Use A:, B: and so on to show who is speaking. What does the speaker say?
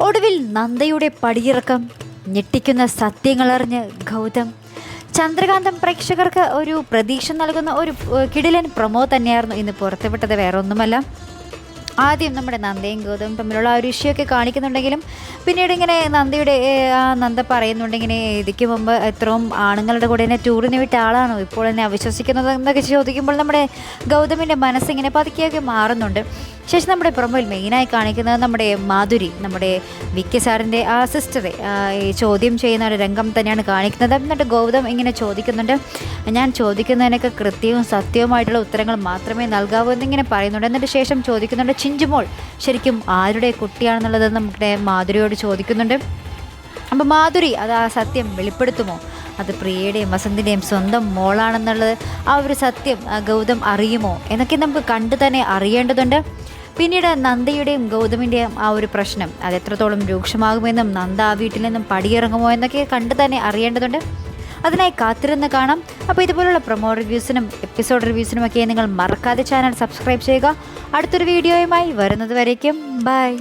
A: ഒടുവിൽ നന്ദയുടെ പടിയിറക്കം ഞെട്ടിക്കുന്ന സത്യങ്ങളറിഞ്ഞ് ഗൗതം. ചന്ദ്രകാന്തം പ്രേക്ഷകർക്ക് ഒരു പ്രതീക്ഷ നൽകുന്ന ഒരു കിടിലൻ പ്രൊമോ തന്നെയായിരുന്നു ഇന്ന് പുറത്തുവിട്ടത്. വേറെ ഒന്നുമല്ല ആദ്യം നമ്മുടെ നന്ദയും ഗൗതവും തമ്മിലുള്ള ആ ഒരു ഇഷ്യൊക്കെ കാണിക്കുന്നുണ്ടെങ്കിലും പിന്നീട് ഇങ്ങനെ നന്ദയുടെ ആ നന്ദ പറയുന്നുണ്ടെങ്കിൽ ഇതിക്ക് മുമ്പ് എത്രയും ആണുങ്ങളുടെ കൂടെ എന്നെ ടൂറിന് വിട്ട ആളാണോ? ഇപ്പോൾ എന്നെ അവിശ്വസിക്കുന്നത് എന്നൊക്കെ ചോദിക്കുമ്പോൾ നമ്മുടെ ഗൗതമിന്റെ മനസ്സിങ്ങനെ പതുക്കെയൊക്കെ മാറുന്നുണ്ട്. ശേഷം നമ്മുടെ പ്രൊമോയിൽ മെയിനായി കാണിക്കുന്നത് നമ്മുടെ മാധുരി നമ്മുടെ വിക്കി സാറിന്റെ ആ സിസ്റ്ററെ ചോദ്യം ചെയ്യുന്ന ഒരു രംഗം തന്നെയാണ് കാണിക്കുന്നത്. എന്നിട്ട് ഗൗതം ഇങ്ങനെ ചോദിക്കുന്നുണ്ട് ഞാൻ ചോദിക്കുന്നതിനൊക്കെ കൃത്യവും സത്യവുമായിട്ടുള്ള ഉത്തരങ്ങൾ മാത്രമേ നൽകാവൂ എന്നിങ്ങനെ പറയുന്നുണ്ട്. എന്നിട്ട് ശേഷം ചോദിക്കുന്നുണ്ട് ചിഞ്ചുമോൾ ശരിക്കും ആരുടെ കുട്ടിയാണെന്നുള്ളത്? നമ്മുടെ മാധുരിയോട് ചോദിക്കുന്നുണ്ട്. അപ്പോൾ മാധുരി അത് ആ സത്യം വെളിപ്പെടുത്തുമോ? അത് പ്രിയയുടെയും വസന്തിന്റെയും സ്വന്തം മോളാണെന്നുള്ളത് ആ ഒരു സത്യം ഗൗതം അറിയുമോ? എന്നൊക്കെ നമുക്ക് കണ്ടു തന്നെ അറിയേണ്ടതുണ്ട്. പിന്നീട് നന്ദയുടെയും ഗൗതമിന്റെയും ആ ഒരു പ്രശ്നം. അത് എത്രത്തോളം രൂക്ഷമാകുമെന്നും നന്ദ ആ വീട്ടിൽ നിന്നും പടിയിറങ്ങുമോ എന്നൊക്കെ കണ്ടു തന്നെ അറിയേണ്ടതുണ്ട്. അതിനായി കാത്തിരുന്ന് കാണാം. അപ്പോൾ ഇതുപോലുള്ള പ്രൊമോ റിവ്യൂസിനും എപ്പിസോഡ് റിവ്യൂസിനും ഒക്കെ നിങ്ങൾ മറക്കാതെ ചാനൽ സബ്സ്ക്രൈബ് ചെയ്യുക. അടുത്തൊരു വീഡിയോയുമായി വരുന്നത് വരയ്ക്കും ബൈ